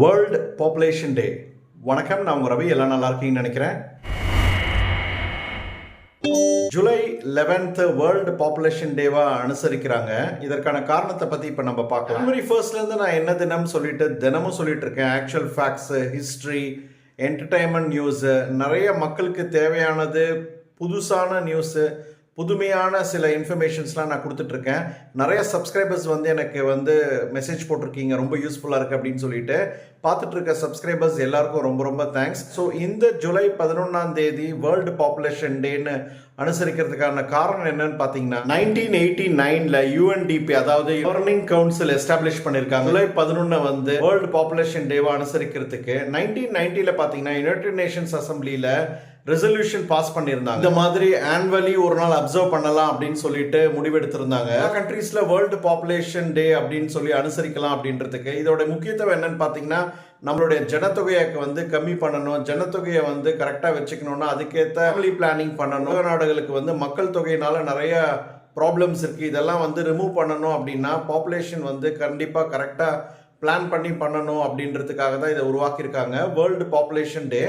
World population டே வணக்கம் நான் உங்கள் ரவி. எல்லாம் நல்லா இருக்கீங்கன்னு நினைக்கிறேன். ஜூலை லெவன்த்து வேர்ல்டு பாப்புலேஷன் டேவாக அனுசரிக்கிறாங்க. இதற்கான காரணத்தை பற்றி இப்போ நம்ம பார்க்கலாம். ஜனவரி ஃபர்ஸ்ட்லேருந்து நான் என்ன தினம் சொல்லிட்டு தினமும் சொல்லிட்டு இருக்கேன். Actual facts history entertainment news நிறைய மக்களுக்கு தேவையானது புதுசான நியூஸு புதுமையான சில இன்ஃபர்மேஷன்ஸ்லாம் நான் கொடுத்துட்ருக்கேன். நிறைய சப்ஸ்கிரைபர்ஸ் வந்து எனக்கு வந்து மெசேஜ் போட்டிருக்கீங்க ரொம்ப யூஸ்ஃபுல்லாக இருக்குது அப்படின்னு சொல்லிட்டு. பார்த்துட்டு இருக்க சப்ஸ்கிரைபர்ஸ் எல்லாருக்கும் ரொம்ப ரொம்ப தேங்க்ஸ் ஸோ இந்த ஜூலை பதினொன்றாம் தேதி வேர்ல்டு பாப்புலேஷன் டேன்னு அனுசரிக்கிறதுக்கான காரணம் என்னன்னு பார்த்தீங்கன்னா நைன்டீன் எயிட்டி நைனில் யூஎன்டிபி அதாவது கவர்னிங் கவுன்சில் எஸ்டாப்ளிஷ் பண்ணியிருக்காங்க. ஜூலை பதினொன்று வந்து வேர்ல்டு பாப்புலேஷன் டேவை அனுசரிக்கிறதுக்கு நைன்டீன் நைன்ட்டியில் பார்த்தீங்கன்னா யுனைடெட் நேஷன்ஸ் அசம்பிளியில் ரெசல்யூஷன் பாஸ் பண்ணியிருந்தாங்க. இந்த மாதிரி ஆனுவலி ஒரு நாள் அப்சர்வ் பண்ணலாம் அப்படின்னு சொல்லிட்டு முடிவெடுத்திருந்தாங்க. கண்ட்ரீஸ்ல வேர்ல்டு பாப்புலேஷன் டே அப்படின்னு சொல்லி அனுசரிக்கலாம் அப்படின்றதுக்கு. இதோட முக்கியத்துவம் என்னன்னு பார்த்தீங்கன்னா நம்மளுடைய ஜனத்தொகையை வந்து கம்மி பண்ணணும். ஜனத்தொகையை வந்து கரெக்டாக வச்சுக்கணும்னா அதுக்கேற்ற ஃபேமிலி பிளானிங் பண்ணணும். நாடுகளுக்கு வந்து மக்கள் தொகையினால நிறைய ப்ராப்ளம்ஸ் இருக்குது இதெல்லாம் வந்து ரிமூவ் பண்ணணும் அப்படின்னா பாப்புலேஷன் வந்து கண்டிப்பாக கரெக்டாக பிளான் பண்ணி பண்ணணும் அப்படின்றதுக்காக தான் இதை உருவாக்கியிருக்காங்க. வேர்ல்டு பாப்புலேஷன் டே